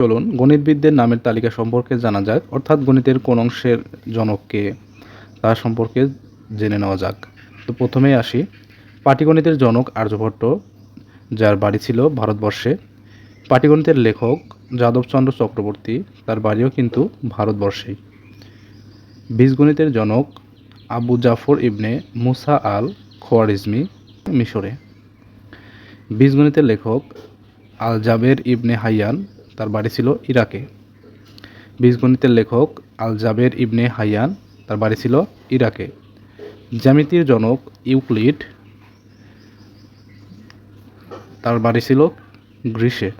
চলুন, গণিতবিদদের নামের তালিকা সম্পর্কে জানা যাক, অর্থাৎ গণিতের কোন অংশের জনককে তার সম্পর্কে জেনে নেওয়া যাক। তো প্রথমেই আসি। পাটিগণিতের জনক আর্যভট্ট, যার বাড়ি ছিল ভারতবর্ষে। পাটিগণিতের লেখক যাদবচন্দ্র চক্রবর্তী, তার বাড়িও কিন্তু ভারতবর্ষেই। বীজগণিতের জনক আবু জাফর ইবনে মুসা আল খোয়ারিজমি, মিশরে। বীজগণিতের লেখক আল জাবের ইবনে হাইয়ান তার বাড়ি ছিল ইরাকে। বীজগণিতের লেখক আল জাবের ইবনে হাইয়ান তার বাড়ি ছিল ইরাকে। জ্যামিতির জনক ইউক্লিড তার বাড়ি ছিল গ্রিসে।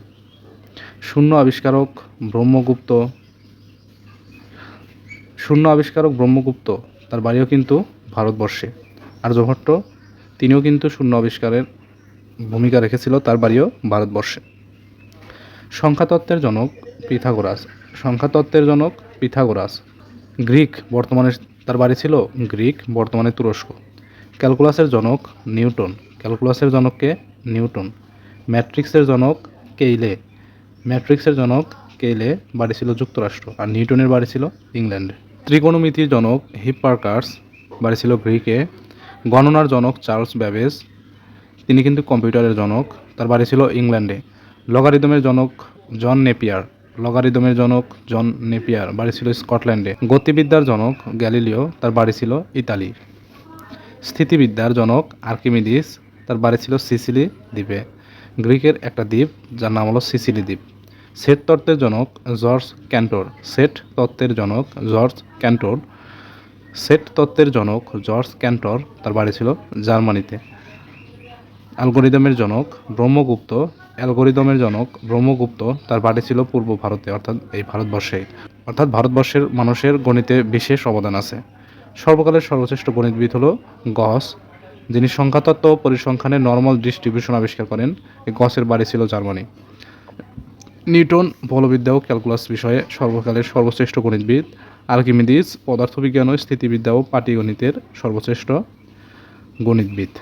শূন্য আবিষ্কারক ব্রহ্মগুপ্ত শূন্য আবিষ্কারক ব্রহ্মগুপ্ত তার বাড়িও কিন্তু ভারতবর্ষে। আর্যভট্ট তিনিও কিন্তু শূন্য আবিষ্কারের ভূমিকা রেখেছিল তার বাড়িও ভারতবর্ষে। সংখ্যাতত্ত্বের জনক পিথাগোরাস। সংখ্যাতত্ত্বের জনক পিথাগোরাস। গ্রিক বর্তমানে তার বাড়ি ছিল গ্রিক, বর্তমানে তুরস্ক। ক্যালকুলাসের জনক নিউটন। ক্যালকুলাসের জনককে নিউটন। ম্যাট্রিক্সের জনক কেইলে। ম্যাট্রিক্সের জনক কেইলে বাড়ি ছিল যুক্তরাষ্ট্র আর নিউটনের বাড়ি ছিল ইংল্যান্ডে। ত্রিকোণমিতির জনক হিপ্পারকার্স বাড়ি ছিল গ্রিকে। গণনার জনক চার্লস ব্যাবেজ। তিনি কিন্তু কম্পিউটারের জনক। তার বাড়ি ছিল ইংল্যান্ডে। লগারিদমের জনক জন নেপিয়ার, লগারিদমের জনক জন নেপিয়ার, বাড়ি ছিল স্কটল্যান্ডে। গতিবিদ্যার জনক গ্যালিলিও, তার বাড়ি ছিল ইতালি। স্থিতিবিদ্যার জনক আর্কিমিডিস, তার বাড়ি ছিল সিসিলি দ্বীপে। গ্রিকের একটা দ্বীপ, যার নাম হলো সিসিলি দ্বীপ। সেট তত্ত্বের জনক জর্জ ক্যান্টোর সেট তত্ত্বের জনক জর্জ ক্যান্টোর সেট তত্ত্বের জনক জর্জ ক্যান্টর, তার বাড়ি ছিল জার্মানিতে। অ্যালগোরিদমের জনক ব্রহ্মগুপ্ত অ্যালগোরিদমের জনক ব্রহ্মগুপ্ত তার বাড়ি ছিল পূর্ব ভারতে, অর্থাৎ এই ভারতবর্ষে। অর্থাৎ ভারতবর্ষের মানুষের গণিতে বিশেষ অবদান আছে। সর্বকালের সর্বশ্রেষ্ঠ গণিতবিদ হলো গস, যিনি সংখ্যাতত্ত্ব ও পরিসংখ্যানের নর্মাল ডিস্ট্রিবিউশন আবিষ্কার করেন। এই গসের বাড়ি ছিল জার্মানি। নিউটন বলবিদ্যা ও ক্যালকুলাস বিষয়ে সর্বকালের সর্বশ্রেষ্ঠ গণিতবিদ। আর্কিমিডিস, পদার্থবিজ্ঞান ও স্থিতিবিদ্যা ও পাটিগণিতের সর্বশ্রেষ্ঠ গণিতবিদ।